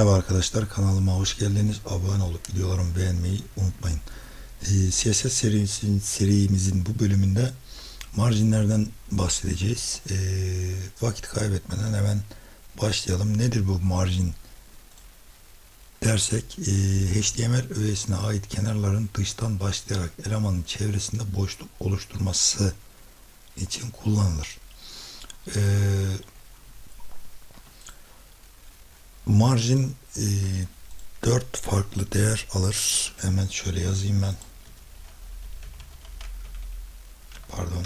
Merhaba arkadaşlar kanalıma hoş geldiniz. Abone olup videolarımı beğenmeyi unutmayın. Ee, CSS serimizin, serimizin bu bölümünde marjinlerden bahsedeceğiz. Ee, vakit kaybetmeden hemen başlayalım. Nedir bu marjin dersek e, HTML öğesine ait kenarların dıştan başlayarak elemanın çevresinde boşluk oluşturması için kullanılır. Ee, marjin e, 4 farklı değer alır. Hemen şöyle yazayım ben. Pardon.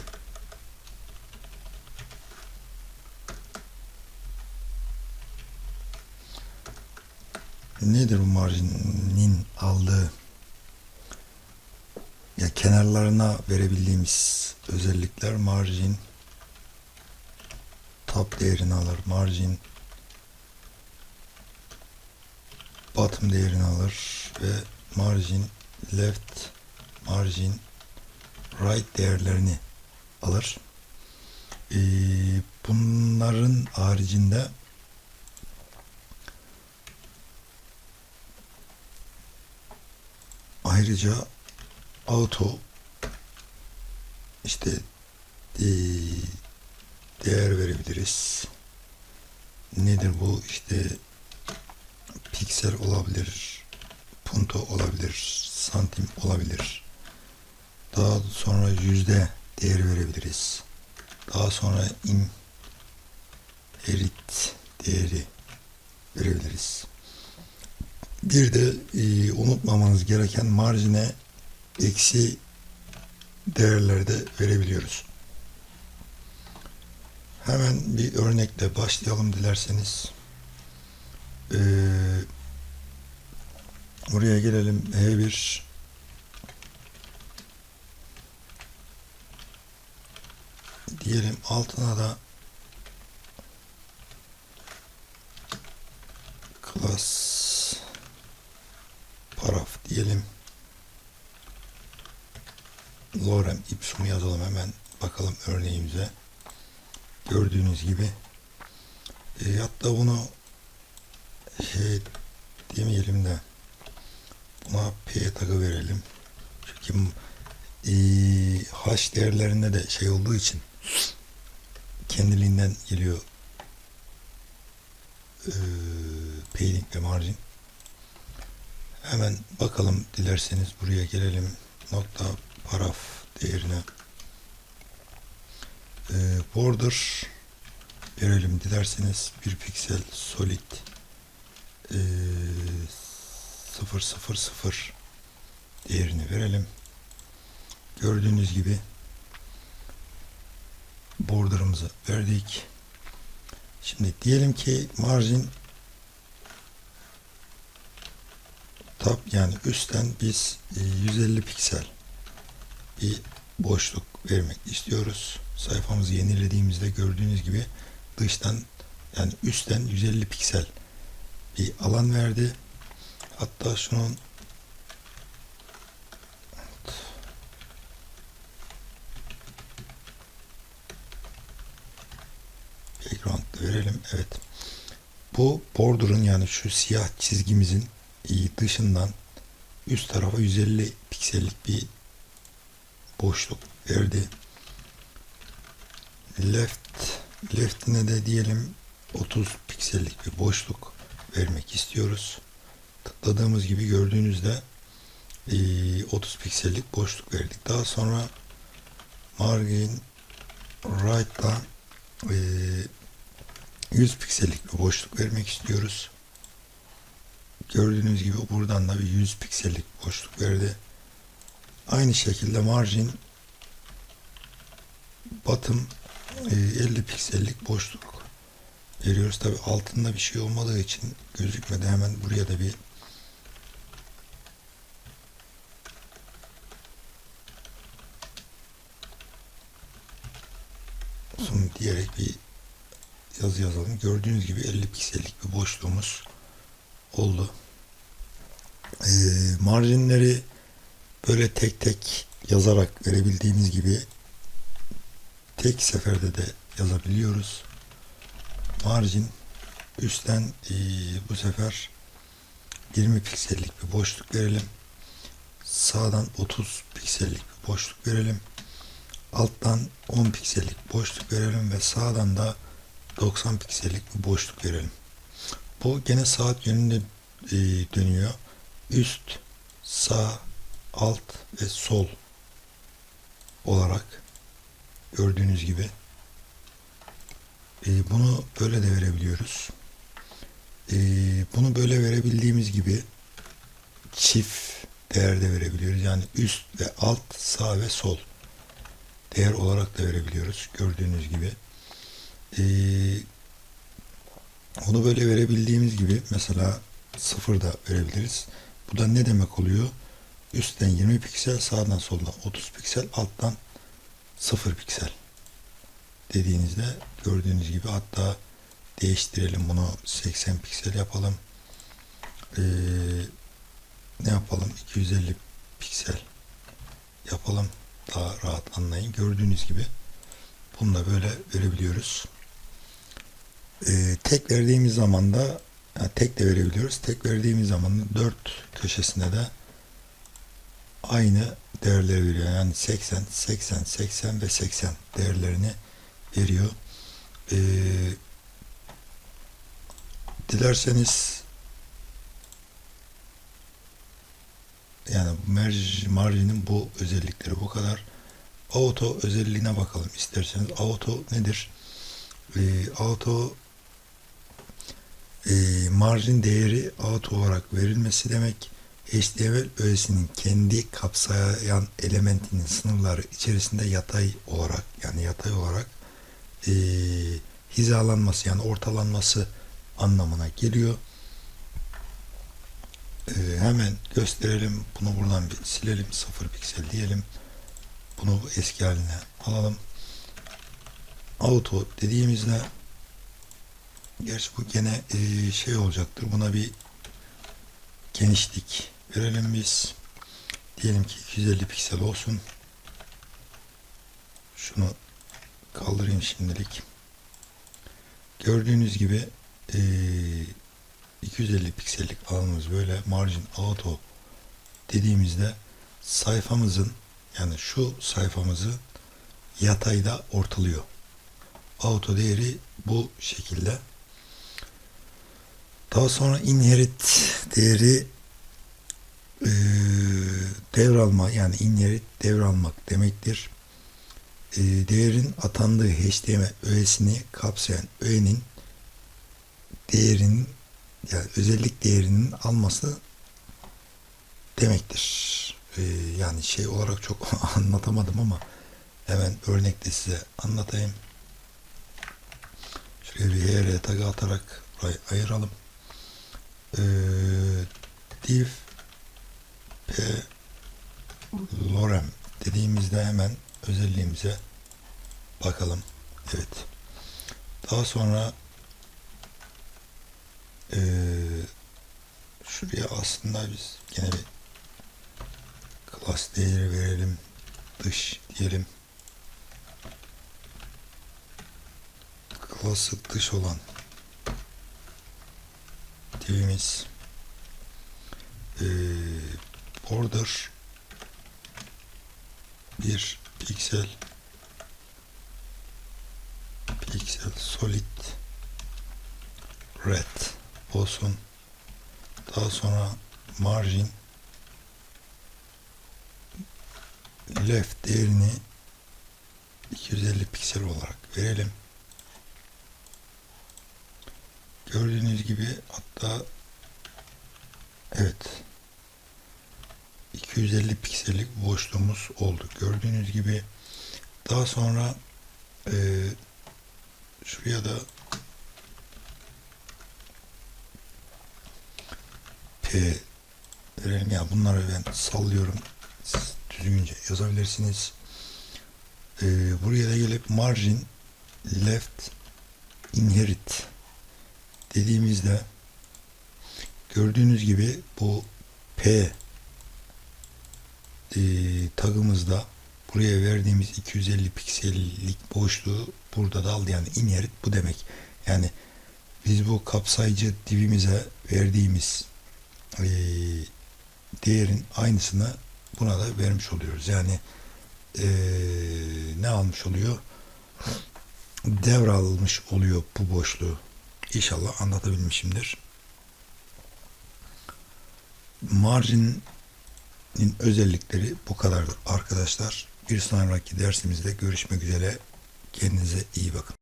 Nedir bu marjinin aldığı? Ya kenarlarına verebildiğimiz özellikler marjin top değerini alır. Marjin bottom değerini alır ve margin left margin right değerlerini alır. Ee, bunların haricinde ayrıca auto işte e, değer verebiliriz. Nedir bu? İşte piksel olabilir, punto olabilir, santim olabilir. Daha sonra yüzde değer verebiliriz. Daha sonra in erit değeri verebiliriz. Bir de e, unutmamanız gereken marjine eksi değerlerde verebiliyoruz. Hemen bir örnekle başlayalım dilerseniz. Ee, buraya gelelim. H1 diyelim altına da class paraf diyelim. Lorem ipsum yazalım hemen. Bakalım örneğimize. Gördüğünüz gibi. E, hatta bunu şey demeyelim de buna P takı verelim. Çünkü e, H değerlerinde de şey olduğu için kendiliğinden geliyor e, payling ve margin. Hemen bakalım dilerseniz buraya gelelim. Nokta paraf değerine e, border verelim dilerseniz bir piksel solid e, 000 değerini verelim. Gördüğünüz gibi border'ımızı verdik. Şimdi diyelim ki margin tab yani üstten biz 150 piksel bir boşluk vermek istiyoruz. Sayfamızı yenilediğimizde gördüğünüz gibi dıştan yani üstten 150 piksel bir alan verdi. Hatta şunun verelim. Evet. Bu border'ın yani şu siyah çizgimizin dışından üst tarafa 150 piksellik bir boşluk verdi. Left left'ine de diyelim 30 piksellik bir boşluk vermek istiyoruz. Tıkladığımız gibi gördüğünüzde 30 piksellik boşluk verdik. Daha sonra margin right'ta 100 piksellik bir boşluk vermek istiyoruz. Gördüğünüz gibi buradan da bir 100 piksellik boşluk verdi. Aynı şekilde margin bottom 50 piksellik boşluk veriyoruz. Tabi altında bir şey olmadığı için gözükmedi. Hemen buraya da bir diyerek bir yazı yazalım. Gördüğünüz gibi 50 piksellik bir boşluğumuz oldu. Ee, marjinleri böyle tek tek yazarak verebildiğimiz gibi tek seferde de yazabiliyoruz. Margin üstten e, bu sefer 20 piksellik bir boşluk verelim. Sağdan 30 piksellik bir boşluk verelim. Alttan 10 piksellik boşluk verelim ve sağdan da 90 piksellik bir boşluk verelim. Bu gene saat yönünde e, dönüyor. Üst, sağ, alt ve sol olarak gördüğünüz gibi e, bunu böyle de verebiliyoruz. E, bunu böyle verebildiğimiz gibi çift değer de verebiliyoruz. Yani üst ve alt, sağ ve sol değer olarak da verebiliyoruz. Gördüğünüz gibi. E, onu böyle verebildiğimiz gibi mesela sıfır da verebiliriz. Bu da ne demek oluyor? Üstten 20 piksel, sağdan soldan 30 piksel, alttan 0 piksel dediğinizde gördüğünüz gibi hatta değiştirelim bunu 80 piksel yapalım. Ee, ne yapalım? 250 piksel yapalım. Daha rahat anlayın. Gördüğünüz gibi bunu da böyle verebiliyoruz. Ee, tek verdiğimiz zaman da yani tek de verebiliyoruz. Tek verdiğimiz zaman da dört köşesine de aynı değerleri veriyor. Yani 80, 80, 80 ve 80 değerlerini veriyor. Ee, dilerseniz yani merj, marjinin bu özellikleri bu kadar. Auto özelliğine bakalım isterseniz. Auto nedir? Ee, auto e, marjin değeri auto olarak verilmesi demek. HTML öğesinin kendi kapsayan elementinin sınırları içerisinde yatay olarak yani yatay olarak e, hizalanması yani ortalanması anlamına geliyor. E, hemen gösterelim. Bunu buradan bir silelim. 0 piksel diyelim. Bunu eski haline alalım. Auto dediğimizde gerçi bu gene e, şey olacaktır. Buna bir genişlik verelim biz. Diyelim ki 250 piksel olsun. Şunu kaldırayım şimdilik. Gördüğünüz gibi e, 250 piksellik alanımız böyle margin auto dediğimizde sayfamızın yani şu sayfamızı yatayda ortalıyor. Auto değeri bu şekilde. Daha sonra inherit değeri e, devralma yani inherit devralmak demektir. E, değerin atandığı HTML öğesini kapsayan öğenin değerinin yani özellik değerinin alması demektir. E, yani şey olarak çok anlatamadım ama hemen örnekte size anlatayım. Şuraya bir HR tagı atarak burayı ayıralım. Ee, div p lorem dediğimizde hemen özelliğimize bakalım. Evet. Daha sonra ee, şuraya aslında biz gene bir class değeri verelim. Dış diyelim. Class'ı dış olan divimiz ee, border bir piksel piksel solid red olsun daha sonra margin left değerini 250 piksel olarak verelim gördüğünüz gibi hatta evet 250 piksellik boşluğumuz oldu. Gördüğünüz gibi daha sonra e, şuraya da P verelim ya bunları ben sallıyorum. Siz düzgünce yazabilirsiniz. E, buraya da gelip margin left inherit dediğimizde gördüğünüz gibi bu P e, tagımızda buraya verdiğimiz 250 piksellik boşluğu burada da aldı. Yani inherit bu demek. Yani biz bu kapsayıcı divimize verdiğimiz e, değerin aynısını buna da vermiş oluyoruz. Yani e, ne almış oluyor? Devralmış oluyor bu boşluğu. İnşallah anlatabilmişimdir. Marjinin özellikleri bu kadardır arkadaşlar. Bir sonraki dersimizde görüşmek üzere. Kendinize iyi bakın.